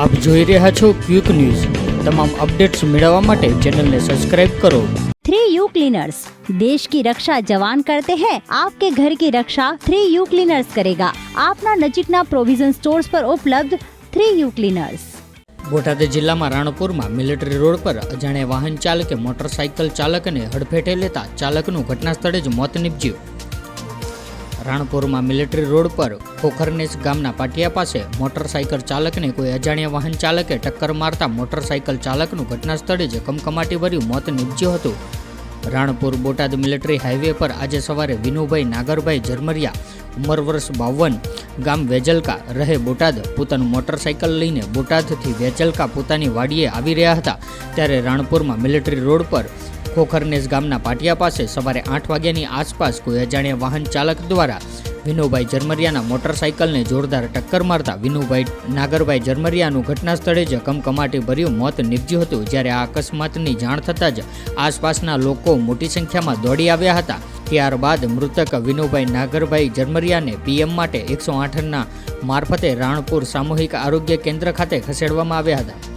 આપ જોઈ રહ્યા છો ક્વિક ન્યૂઝ તમામ અપડેટ્સ મેળવવા માટે ચેનલને સબસ્ક્રાઇબ કરો थ्री यू क्लीनर्स देश की रक्षा जवान करते हैं आपके घर की रक्षा थ्री यू क्लीनर्स करेगा આપના નજીકના પ્રોવિઝન સ્ટોર્સ પર ઉપલબ્ધ થ્રી યુ ક્લીનર્સ બોટાદ જિલ્લામાં રાણપુરમાં મિલિટરી રોડ પર અજાણ્યા વાહન ચાલકે મોટરસાઇકલ ચાલકને હડફેટે લેતા ચાલકનું ઘટના સ્થળે જ મોત નીપજ્યું રાણપુરમાં મિલિટરી રોડ પર ખોખરનેસ ગામના પાટિયા પાસે મોટરસાઇકલ ચાલકને કોઈ અજાણ્યા વાહન ચાલકે ટક્કર મારતા મોટરસાઇકલ ચાલકનું ઘટના સ્થળે જ કમકમાટી ભર્યું મોત નીપજ્યું હતું. રાણપુર બોટાદ મિલિટરી હાઈવે પર આજે સવારે વિનુભાઈ નાગરભાઈ ઝરમરિયા, ઉંમર વર્ષ બાવન, ગામ વેજલકા રહે બોટાદ, પોતાનું મોટરસાઇકલ લઈને બોટાદથી વેજલકા પોતાની વાડીએ આવી રહ્યા હતા. ત્યારે રાણપુરમાં મિલિટરી રોડ પર ખોખરનેસ ગામના પાટિયા પાસે સવારે આઠ વાગ્યાની આસપાસ કોઈ અજાણ્યા વાહન ચાલક દ્વારા વિનુભાઈ ઝરમરિયાના મોટરસાઇકલને જોરદાર ટક્કર મારતા વિનુભાઈ નાગરભાઈ ઝરમરિયાનું ઘટના સ્થળે જ કમકમાટી ભર્યું મોત નીપજ્યું હતું, જ્યારે આ અકસ્માતની જાણ થતાં જ આસપાસના લોકો મોટી સંખ્યામાં દોડી આવ્યા હતા. ત્યારબાદ મૃતક વિનુભાઈ નાગરભાઈ ઝરમરિયાને પીએમ માટે એકસો આઠના મારફતે રાણપુર સામૂહિક આરોગ્ય કેન્દ્ર ખાતે ખસેડવામાં આવ્યા હતા.